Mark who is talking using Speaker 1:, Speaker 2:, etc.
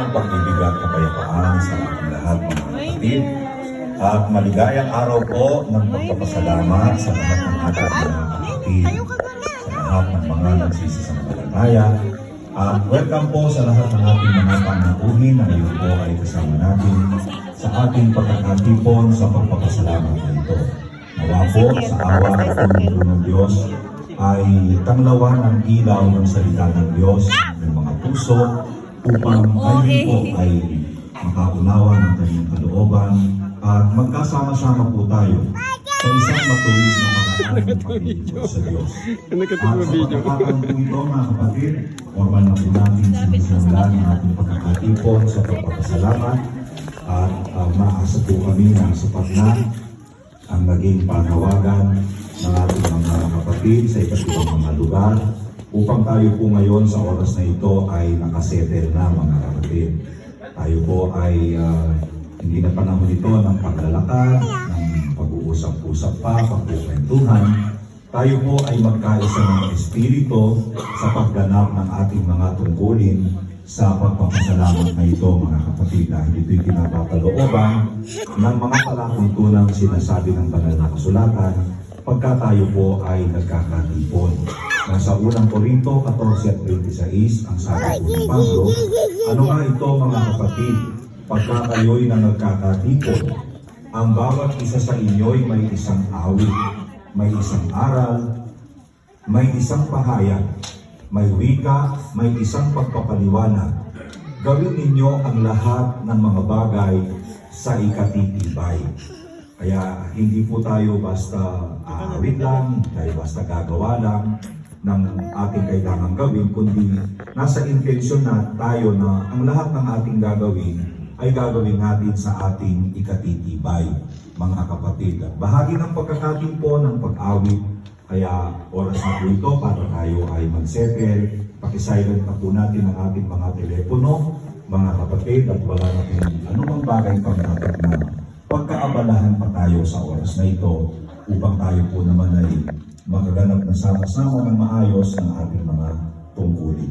Speaker 1: ng pag-ibig at kapayapaan sa ating lahat mga kapatid. At maligayang araw po ng pagpapasalamat sa lahat ng ating mga kapatid, sa lahat ng mga nagsisisampalatayan, at welcome po sa lahat ng ating mga panauhin na ngayon po ay kasama natin sa ating pagkakatipon sa pagpapasalamat nito. Nawa po sa awa at puno ng Diyos ay tanglawan ang ilaw ng salita ng Diyos ng mga puso upang kayo po ay makaunawa ng kanyang kalooban at magkasama-sama po tayo sa isang matuwid na makaraan ng sa Diyos. At sa pagkakataon po ito mga kapatid, formal na po natin sinisimulan ang ating pagkakatipon sa pagpapasalamat at uh, maasa po kami na sapat na ang naging panawagan ng ating mga kapatid sa iba't ibang mga lugar upang tayo po ngayon sa oras na ito ay nakasettle na mga kapatid. Tayo po ay ah, hindi na panahon ito ng paglalakad, ng pag-uusap-usap pa, pagkukwentuhan. Tayo po ay magkaisa ng espiritu sa pagganap ng ating mga tungkulin sa pagpapasalamat na ito mga kapatid dahil ito'y pinapakalooban ng mga palatuntunang sinasabi ng banal na kasulatan pagka tayo po ay nagkakatipon. Nasa unang Korinto 14 at 26 ang sabi po ng Pablo, ano nga ito mga kapatid, pagka kayo'y na nagkakatipon, ang bawat isa sa inyo'y may isang awit, may isang aral, may isang pahayag, may wika, may isang pagpapaliwanag. Gawin ninyo ang lahat ng mga bagay sa ikatitibay. Kaya hindi po tayo basta aawit lang, tayo basta gagawa lang ng ating kailangan gawin, kundi nasa intensyon na tayo na ang lahat ng ating gagawin ay gagawin natin sa ating ikatitibay, mga kapatid. At bahagi ng pagkakatimpo ng pag-awit, kaya oras na po ito para tayo ay mag-settle. Pakisilent na po natin ang ating mga telepono, mga kapatid, at wala na kung anumang bagay pang dapat na pagkaabalahan pa tayo sa oras na ito upang tayo po naman ay makaganap na sama-sama ng maayos ng ating mga tungkulin.